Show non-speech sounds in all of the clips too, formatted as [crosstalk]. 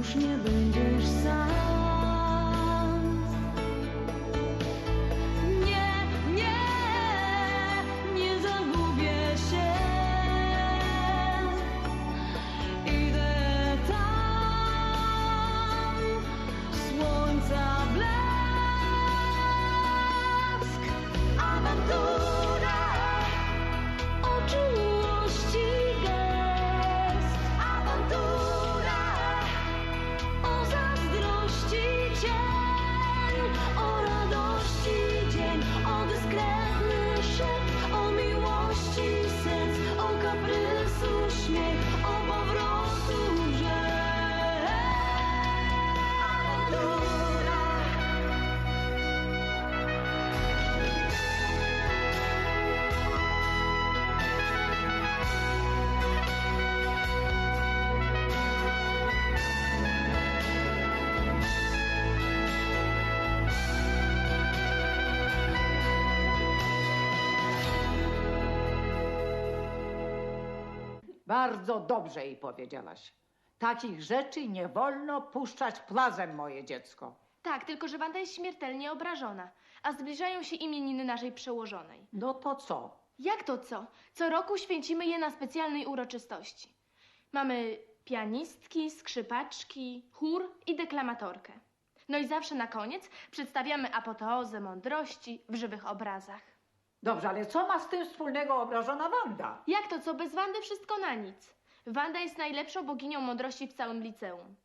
już nie będzie. Bardzo dobrze jej powiedziałaś. Takich rzeczy nie wolno puszczać plazem, moje dziecko. Tak, tylko że Wanda jest śmiertelnie obrażona, a zbliżają się imieniny naszej przełożonej. No to co? Jak to co? Co roku święcimy je na specjalnej uroczystości. Mamy pianistki, skrzypaczki, chór i deklamatorkę. No i zawsze na koniec przedstawiamy apoteozę mądrości w żywych obrazach. Dobrze, ale co ma z tym wspólnego obrażona Wanda? Jak to co? Bez Wandy wszystko na nic. Wanda jest najlepszą boginią mądrości w całym liceum.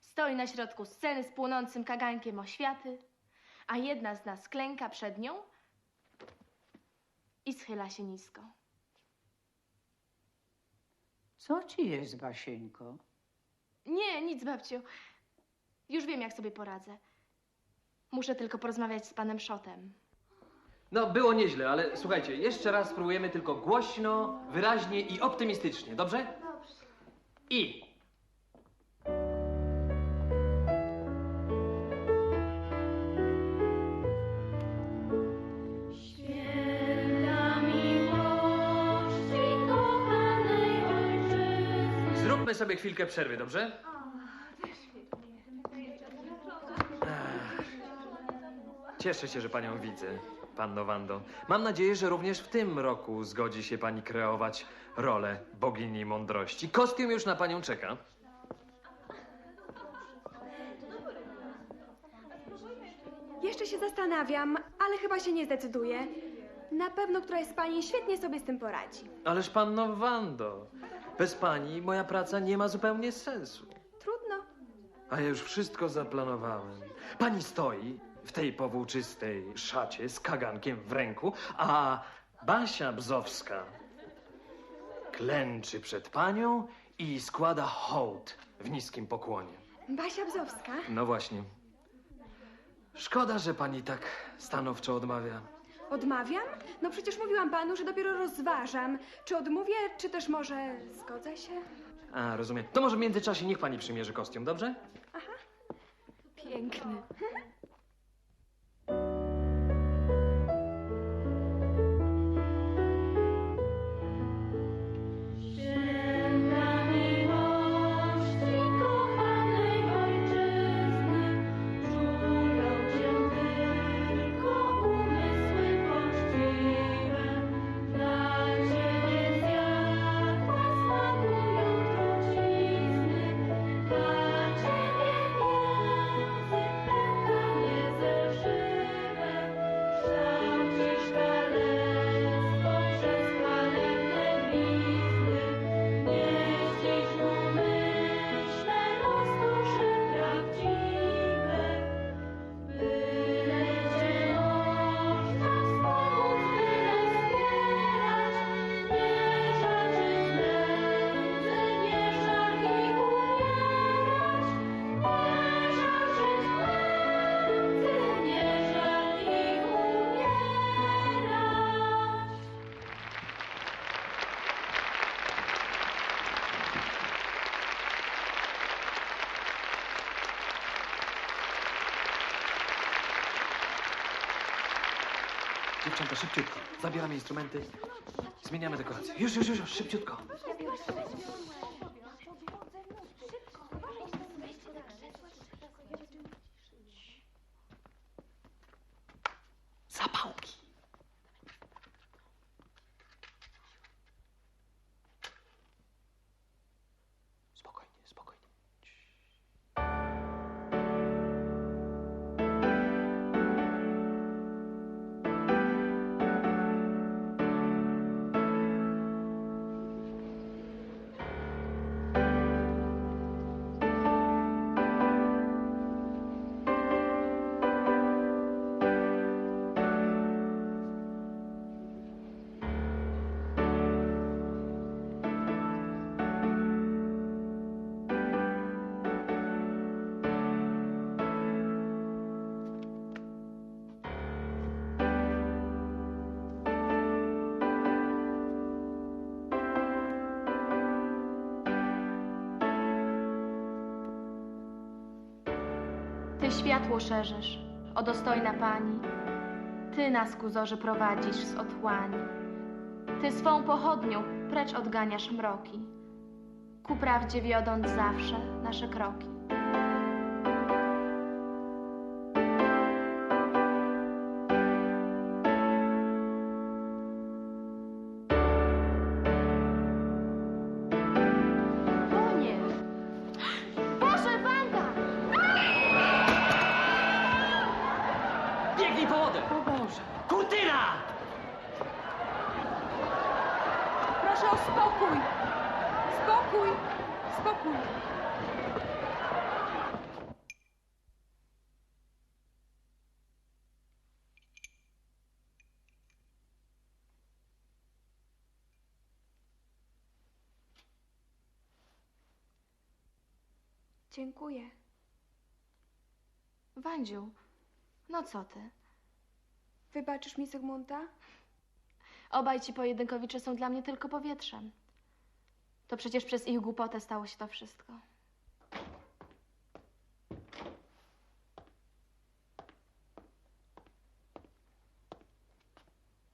Stoi na środku sceny z płonącym kagankiem oświaty, a jedna z nas klęka przed nią i schyla się nisko. Co ci jest, Basieńko? Nie, nic, babciu. Już wiem, jak sobie poradzę. Muszę tylko porozmawiać z panem Szotem. No, było nieźle, ale słuchajcie, jeszcze raz spróbujemy tylko głośno, wyraźnie i optymistycznie, dobrze? Dobrze. I. Zróbmy sobie chwilkę przerwy, dobrze? Cieszę się, że panią widzę, panno Wando. Mam nadzieję, że również w tym roku zgodzi się pani kreować rolę bogini mądrości. Kostium już na panią czeka. Jeszcze się zastanawiam, ale chyba się nie zdecyduję. Na pewno któraś z pani świetnie sobie z tym poradzi. Ależ panno Wando, bez pani moja praca nie ma zupełnie sensu. Trudno. A ja już wszystko zaplanowałem. Pani stoi w tej powłóczystej szacie z kagankiem w ręku, a Basia Bzowska klęczy przed panią i składa hołd w niskim pokłonie. Basia Bzowska? No właśnie. Szkoda, że pani tak stanowczo odmawia. Odmawiam? No przecież mówiłam panu, że dopiero rozważam, czy odmówię, czy też może zgodzę się. A, rozumiem. To może w międzyczasie niech pani przymierzy kostium, dobrze? Piękny. [laughs] Dziewczęta, szybciutko. Zabieramy instrumenty. Zmieniamy dekoracje. Już, już, już, już, szybciutko. Ty światło szerzysz, o dostojna pani. Ty nas ku zorze prowadzisz z otchłani. Ty swą pochodnią precz odganiasz mroki. ku prawdzie wiodąc zawsze nasze kroki. Dziękuję. Wandziu, no co ty? Wybaczysz mi Zygmunta? Obaj ci pojedynkowicze są dla mnie tylko powietrzem. To przecież przez ich głupotę stało się to wszystko.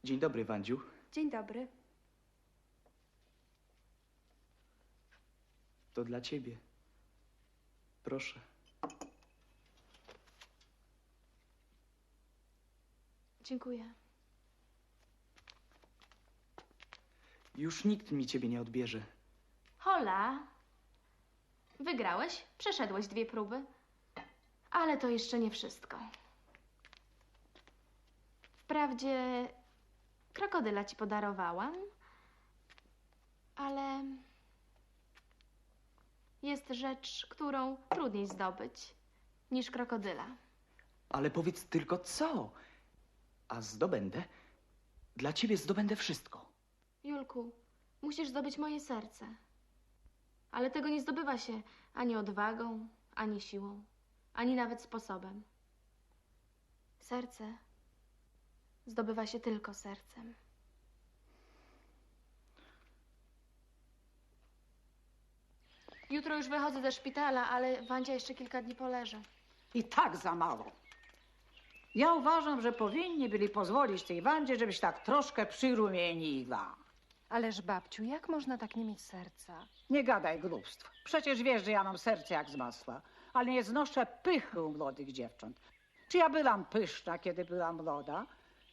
Dzień dobry, Wandziu. Dzień dobry. To dla ciebie. Proszę. Dziękuję. Już nikt mi ciebie nie odbierze. Hola! Wygrałeś, przeszedłeś dwie próby. Ale to jeszcze nie wszystko. Wprawdzie krokodyla ci podarowałam, ale jest rzecz, którą trudniej zdobyć niż krokodyla. Ale powiedz tylko co. A zdobędę. Dla ciebie zdobędę wszystko. Julku, musisz zdobyć moje serce. Ale tego nie zdobywa się ani odwagą, ani siłą, ani nawet sposobem. Serce zdobywa się tylko sercem. Jutro już wychodzę ze szpitala, ale Wandzia jeszcze kilka dni poleży. I tak za mało. Ja uważam, że powinni byli pozwolić tej Wandzie, żebyś tak troszkę przyrumieniła. Ależ babciu, jak można tak nie mieć serca? Nie gadaj głupstw. Przecież wiesz, że ja mam serce jak z masła, ale nie znoszę pychy u młodych dziewcząt. Czy ja byłam pyszna, kiedy byłam młoda?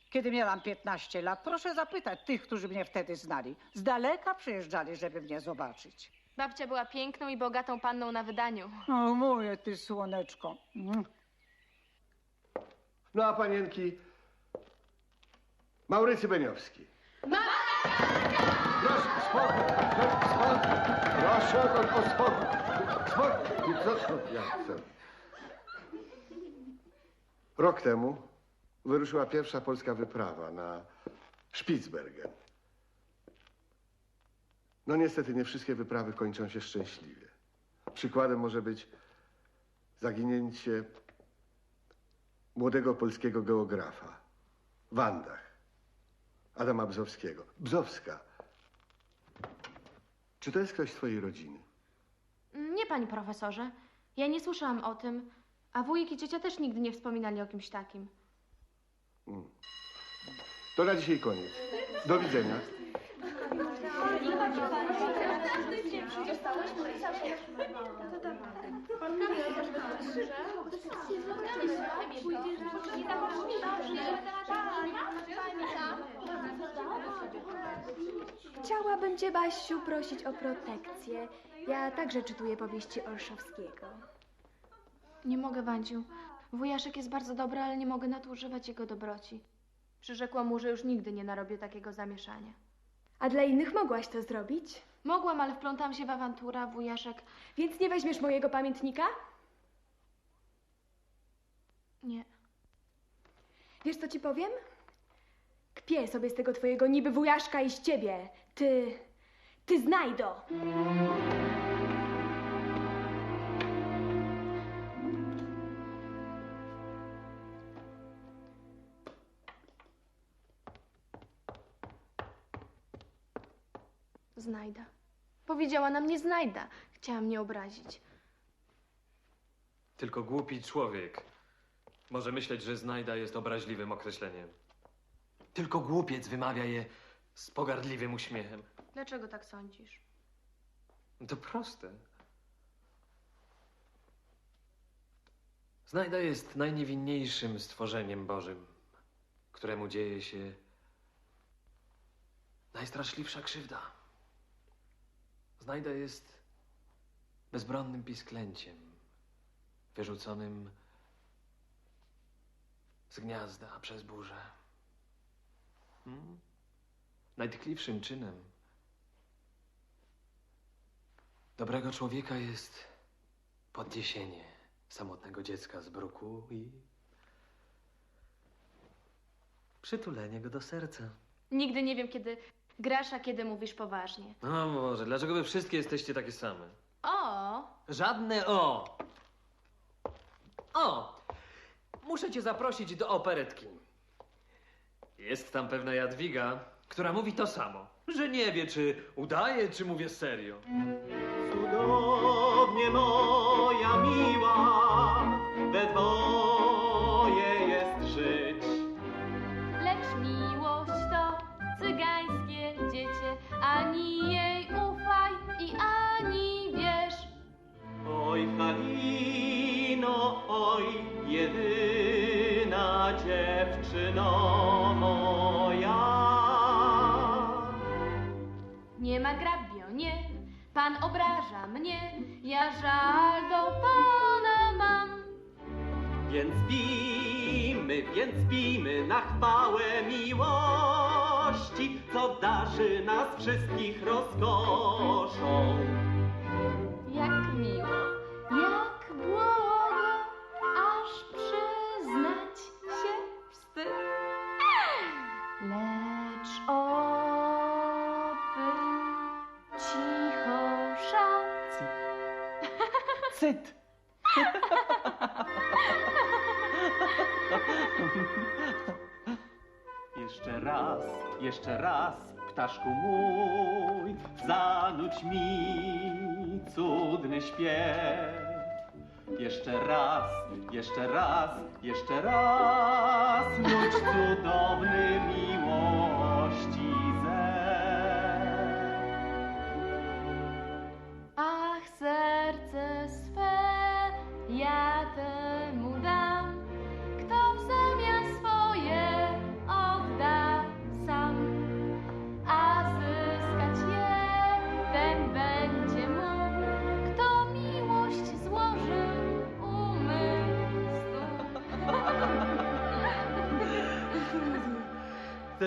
Kiedy miałam 15 lat? Proszę zapytać tych, którzy mnie wtedy znali. Z daleka przyjeżdżali, żeby mnie zobaczyć. Babcia była piękną i bogatą panną na wydaniu. O, moje ty słoneczko. Mm. No a panienki? Maurycy Beniowski. Proszę, spokój, proszę, spokój. Proszę o, o spokój. Spokój. Nie, co, ja chcę. Rok temu wyruszyła pierwsza polska wyprawa na Spitsbergen. No niestety nie wszystkie wyprawy kończą się szczęśliwie. Przykładem może być zaginięcie młodego polskiego geografa w Andach, Adama Bzowskiego. Bzowska. Czy to jest ktoś z twojej rodziny? Nie, panie profesorze. Ja nie słyszałam o tym, a wujek i ciocia też nigdy nie wspominali o kimś takim. To na dzisiaj koniec. Do widzenia. Chciałabym cię, Basiu, prosić o protekcję. Ja także czytuję powieści Olszowskiego. Nie mogę, Wanciu. Wujaszek jest bardzo dobry, ale nie mogę nadużywać jego dobroci. Przyrzekłam mu, że już nigdy nie narobię takiego zamieszania. A dla innych mogłaś to zrobić? Mogłam, ale wplątałam się w awanturę, a wujaszek... Więc nie weźmiesz mojego pamiętnika? Nie. Wiesz, co ci powiem? Kpię sobie z tego twojego niby wujaszka i z ciebie. Ty... ty znajdo! Znajda. Powiedziała na mnie znajda. Chciała mnie obrazić. Tylko głupi człowiek może myśleć, że znajda jest obraźliwym określeniem. Tylko głupiec wymawia je z pogardliwym uśmiechem. Dlaczego tak sądzisz? To proste. Znajda jest najniewinniejszym stworzeniem Bożym, któremu dzieje się najstraszliwsza krzywda. Znajda jest bezbronnym pisklęciem, wyrzuconym z gniazda przez burzę. Hmm? Najtkliwszym czynem dobrego człowieka jest podniesienie samotnego dziecka z bruku i przytulenie go do serca. Nigdy nie wiem, kiedy grasz, a kiedy mówisz poważnie. No może, dlaczego wy wszystkie jesteście takie same? O, Żadne o! O! Muszę cię zaprosić do operetki. Jest tam pewna Jadwiga, która mówi to samo. Że nie wie, czy udaje, czy mówię serio. Cudownie moja miła, we dwoje jedyna dziewczyno moja. Nie ma grabio, nie, pan obraża mnie. Ja żal do pana mam. Więc pijmy, więc pijmy na chwałę miłości, co darzy nas wszystkich rozkoszą. Jak miło, jak błogo, Jeszcze raz, jeszcze raz, ptaszku mój, zanudź mi cudny śpiew. Jeszcze raz, jeszcze raz, jeszcze raz, nuć cudowny miłości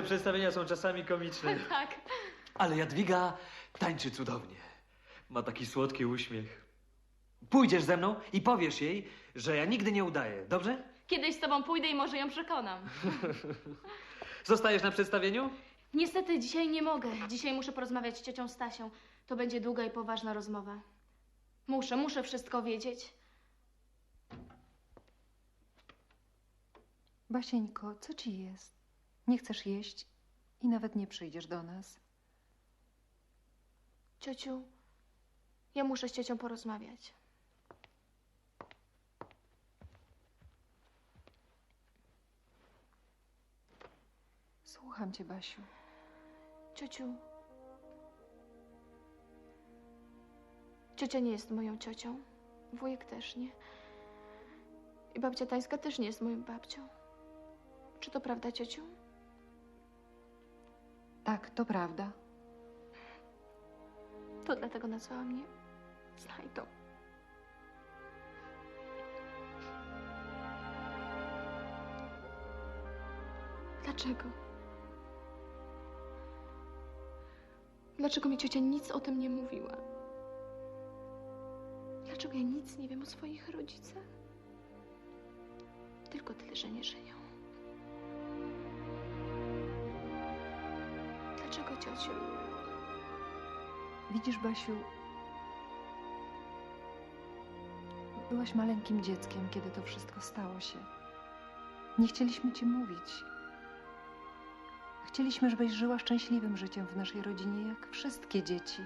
przedstawienia są czasami komiczne. [laughs] Tak. Ale Jadwiga tańczy cudownie. Ma taki słodki uśmiech. Pójdziesz ze mną i powiesz jej, że ja nigdy nie udaję, dobrze? Kiedyś z tobą pójdę i może ją przekonam. [laughs] Zostajesz na przedstawieniu? Niestety dzisiaj nie mogę. Dzisiaj muszę porozmawiać z ciocią Stasią. To będzie długa i poważna rozmowa. Muszę, muszę wszystko wiedzieć. Basieńko, co ci jest? Nie chcesz jeść i nawet nie przyjdziesz do nas. Ciociu, ja muszę z ciocią porozmawiać. Słucham cię, Basiu. Ciociu. Ciocia nie jest moją ciocią. Wujek też nie. I babcia Tańska też nie jest moją babcią. Czy to prawda, ciociu? Tak, to prawda. To dlatego nazwała mnie Znajdą. Dlaczego? Dlaczego mi ciocia nic o tym nie mówiła? Dlaczego ja nic nie wiem o swoich rodzicach? Tylko tyle, że nie żyją. Ciociu? Widzisz, Basiu, byłaś maleńkim dzieckiem, kiedy to wszystko stało się. Nie chcieliśmy ci mówić. Chcieliśmy, żebyś żyła szczęśliwym życiem w naszej rodzinie, jak wszystkie dzieci.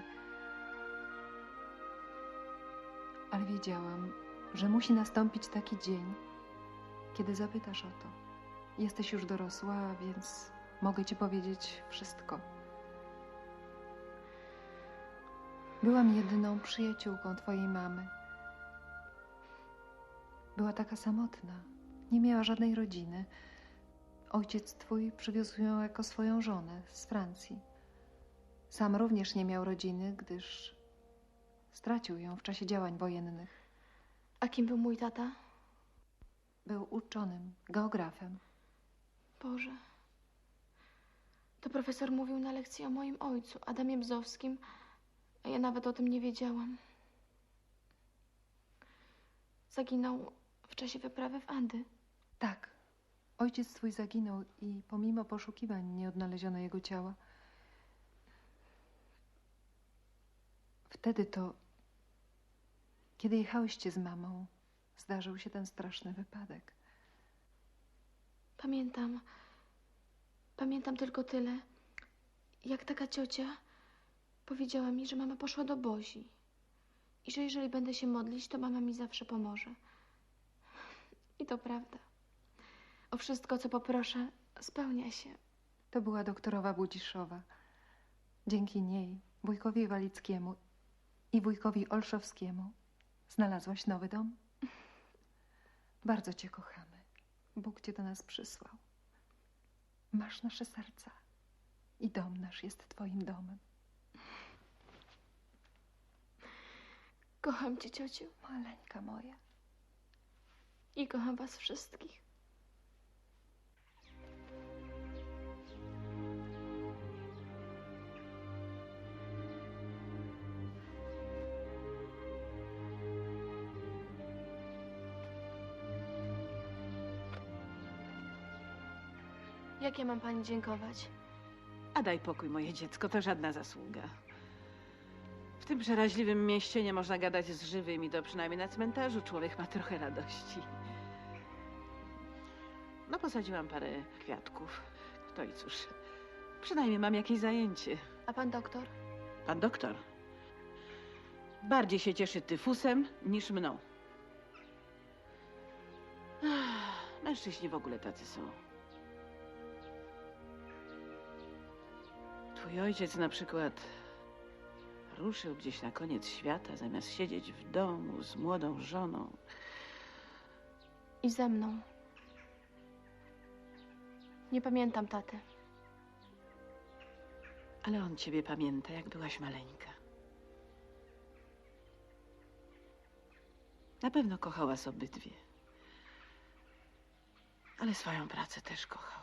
Ale wiedziałam, że musi nastąpić taki dzień, kiedy zapytasz o to. Jesteś już dorosła, więc mogę ci powiedzieć wszystko. Byłam jedyną przyjaciółką twojej mamy. Była taka samotna. Nie miała żadnej rodziny. Ojciec twój przywiózł ją jako swoją żonę z Francji. Sam również nie miał rodziny, gdyż stracił ją w czasie działań wojennych. A kim był mój tata? Był uczonym, geografem. Boże. To profesor mówił na lekcji o moim ojcu, Adamie Bzowskim, a ja nawet o tym nie wiedziałam. Zaginął w czasie wyprawy w Andy. Tak. Ojciec twój zaginął i pomimo poszukiwań nie odnaleziono jego ciała. Wtedy to, kiedy jechałyście z mamą, zdarzył się ten straszny wypadek. Pamiętam. Pamiętam tylko tyle, jak taka ciocia powiedziała mi, że mama poszła do Bozi i że jeżeli będę się modlić, to mama mi zawsze pomoże. I to prawda. O wszystko, co poproszę, spełnia się. To była doktorowa Budziszowa. Dzięki niej, wujkowi Walickiemu i wujkowi Olszowskiemu znalazłaś nowy dom. [laughs] Bardzo cię kochamy. Bóg cię do nas przysłał. Masz nasze serca i dom nasz jest twoim domem. Kocham cię, ciociu, Maleńka moja. i kocham was wszystkich. Jak ja mam pani dziękować? A daj pokój, moje dziecko, to żadna zasługa. W tym przeraźliwym mieście nie można gadać z żywymi, to przynajmniej na cmentarzu człowiek ma trochę radości. No, posadziłam parę kwiatków. To i cóż, przynajmniej mam jakieś zajęcie. A pan doktor? Pan doktor bardziej się cieszy tyfusem niż mną. Ach, Mężczyźni w ogóle tacy są. Twój ojciec na przykład ruszył gdzieś na koniec świata, zamiast siedzieć w domu z młodą żoną. I ze mną. Nie pamiętam taty. Ale on ciebie pamięta, jak byłaś maleńka. Na pewno kochał was obydwie. Ale swoją pracę też kochał.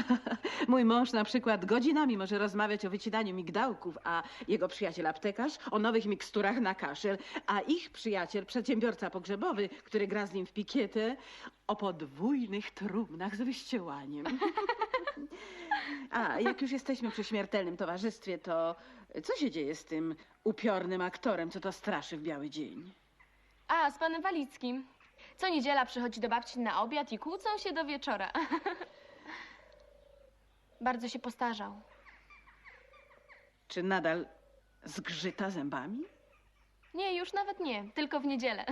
[laughs] Mój mąż na przykład godzinami może rozmawiać o wycinaniu migdałków, a jego przyjaciel aptekarz o nowych miksturach na kaszel, a ich przyjaciel, przedsiębiorca pogrzebowy, który gra z nim w pikietę, o podwójnych trumnach z wyściełaniem. [laughs] A jak już jesteśmy przy śmiertelnym towarzystwie, to co się dzieje z tym upiornym aktorem, co to straszy w biały dzień? A, z panem Walickim. Co niedziela przychodzi do babci na obiad i kłócą się do wieczora. [laughs] Bardzo się postarzał. Czy nadal zgrzyta zębami? Nie, już nawet nie, tylko w niedzielę.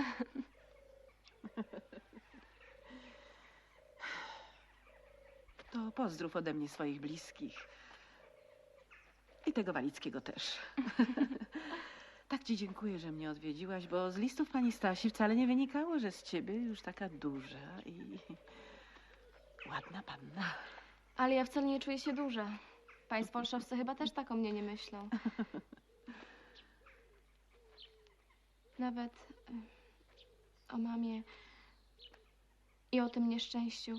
To pozdrów ode mnie swoich bliskich. I tego Walickiego też. [laughs] tak ci dziękuję, że mnie odwiedziłaś, bo z listów pani Stasi wcale nie wynikało, że z ciebie już taka duża i ładna panna. Ale ja wcale nie czuję się duża. Państwo olszowscy chyba też tak o mnie nie myślą. [laughs] Nawet y, o mamie i o tym nieszczęściu.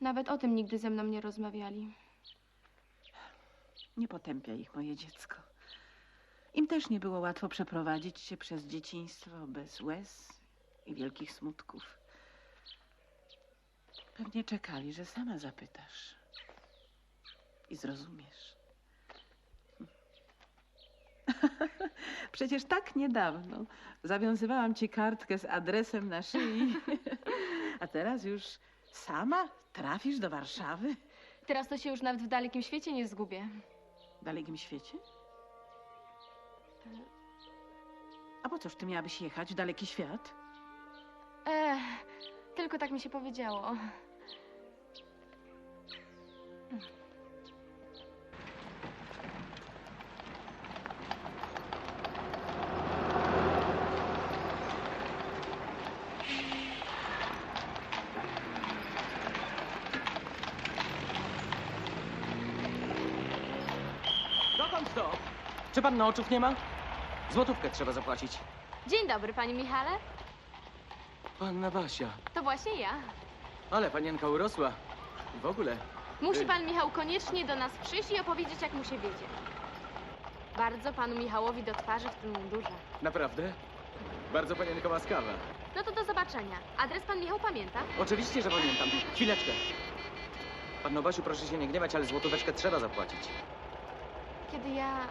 Nawet o tym nigdy ze mną nie rozmawiali. Nie potępiaj ich, moje dziecko. Im też nie było łatwo przeprowadzić się przez dzieciństwo bez łez i wielkich smutków. Pewnie czekali, że sama zapytasz i zrozumiesz. [laughs] Przecież tak niedawno zawiązywałam ci kartkę z adresem na szyi, [laughs] a teraz już sama trafisz do Warszawy Teraz to się już nawet w dalekim świecie nie zgubię. w dalekim świecie? A po cóż ty miałabyś jechać w daleki świat? Ech, tylko tak mi się powiedziało. Dokąd to? Czy pan oczów nie ma? Złotówkę trzeba zapłacić. Dzień dobry, panie Michale. Panna Basia. To właśnie ja. Ale panienka urosła. I w ogóle. Musi pan Michał koniecznie do nas przyjść i opowiedzieć, jak mu się wiedzie. Bardzo panu Michałowi do twarzy w tym mundurze. Naprawdę? Bardzo panienka łaskawa. No to do zobaczenia. Adres pan Michał pamięta? Oczywiście, że pamiętam. Chwileczkę. Panno Basiu, proszę się nie gniewać, ale złotóweczkę trzeba zapłacić. Kiedy ja...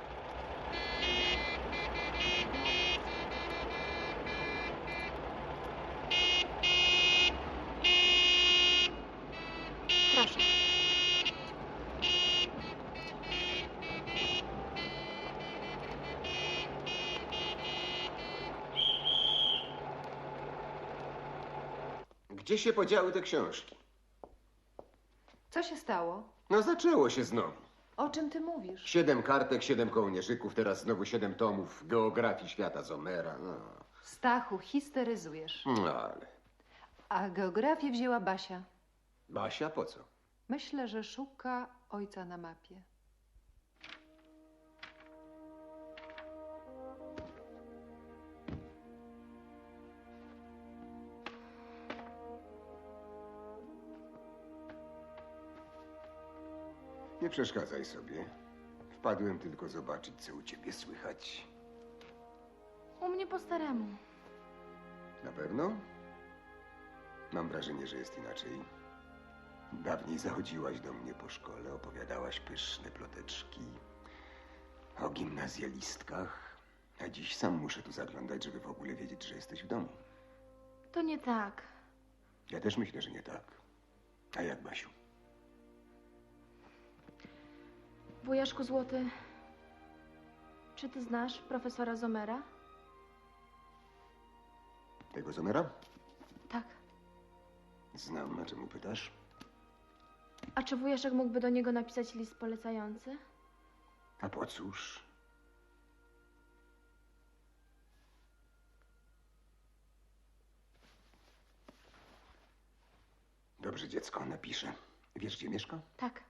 się podziały te książki? Co się stało? No zaczęło się znowu. O czym ty mówisz? Siedem kartek, siedem kołnierzyków, teraz znowu siedem tomów geografii świata Zomera. No, Stachu, histeryzujesz. no ale... A geografię wzięła Basia. Basia, po co? Myślę, że szuka ojca na mapie. Nie przeszkadzaj sobie. Wpadłem tylko zobaczyć, co u ciebie słychać. U mnie po staremu. Na pewno? Mam wrażenie, że jest inaczej. Dawniej zachodziłaś do mnie po szkole, opowiadałaś pyszne ploteczki o gimnazjalistkach, a dziś sam muszę tu zaglądać, żeby w ogóle wiedzieć, że jesteś w domu. To nie tak. Ja też myślę, że nie tak. A jak, Basiu? Wujaszku Złoty, czy ty znasz profesora Zomera? Tego Zomera? Tak. Znam, na czemu pytasz? A czy wujaszek mógłby do niego napisać list polecający? A po cóż? Dobrze, dziecko, napiszę. Wiesz, gdzie mieszka? Tak.